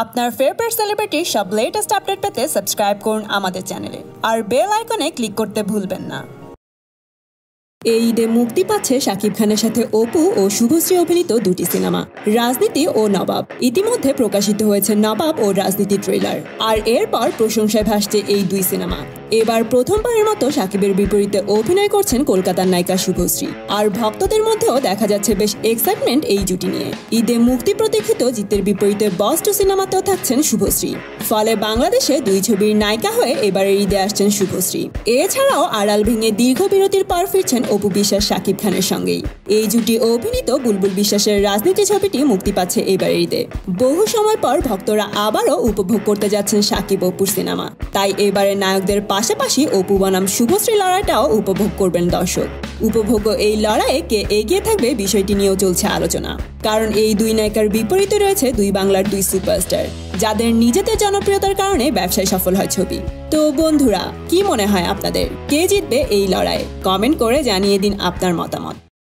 আপনার ফেভারিট সেলিব্রিটির সব latest update পেতে সাবস্ক্রাইব করুন আমাদের চ্যানেলে আর বেল আইকনে ক্লিক করতে ভুলবেন না। এই ঈদে মুক্তি পাচ্ছে শাকিব খানের সাথে অপু ও শুভশ্রী অভিনীত দুটি সিনেমা, রাজনীতি ও নবাব। ইতিমধ্যে প্রকাশিত হয়েছে নবাব ও রাজনীতি ট্রেলার আর এরপর প্রশংসায় ভাসছে এই দুই সিনেমা। এবার প্রথমবারের মতো সাকিবের বিপরীতে অভিনয় করছেন কলকাতার নায়িকা শুভশ্রী। আর ভক্তদের মধ্যেও দেখা যাচ্ছে বেশ এক্সাইটমেন্ট এই জুটি নিয়ে। ঈদে মুক্তি প্রতীক্ষিত জিতের বিপরীতে বস টু সিনেমাতেও থাকছেন শুভশ্রী। ফলে বাংলাদেশে দুই ছবির নায়িকা হয়ে এবারের ঈদে আসছেন শুভশ্রী। এছাড়াও আড়াল ভেঙে দীর্ঘ বিরতির পর ফিরছেন অপু বিশ্বাস শাকিব খানের সঙ্গেই। এই জুটি অভিনীত বুলবুল বিশ্বাসের রাজনীতি ছবিটি মুক্তি পাচ্ছে এবারের ঈদে। বহু সময় পর ভক্তরা আবারও উপভোগ করতে যাচ্ছেন শাকিব অপুর সিনেমা। তাই এবারে নায়কদের পাশাপাশি অপু বনাম শুভশ্রী লড়াইটাও উপভোগ করবেন দর্শক। উপভোগ্য এই লড়াইয়ে কে এগিয়ে থাকবে বিষয়টি নিয়েও চলছে আলোচনা। কারণ এই দুই নায়িকার বিপরীতে রয়েছে দুই বাংলার দুই সুপারস্টার, যাদের নিজেদের জনপ্রিয়তার কারণে ব্যবসায় সফল হয় ছবি। তো বন্ধুরা, কি মনে হয় আপনাদের? কে জিতবে এই লড়াই কমেন্ট করে জানিয়ে দিন আপনার মতামত।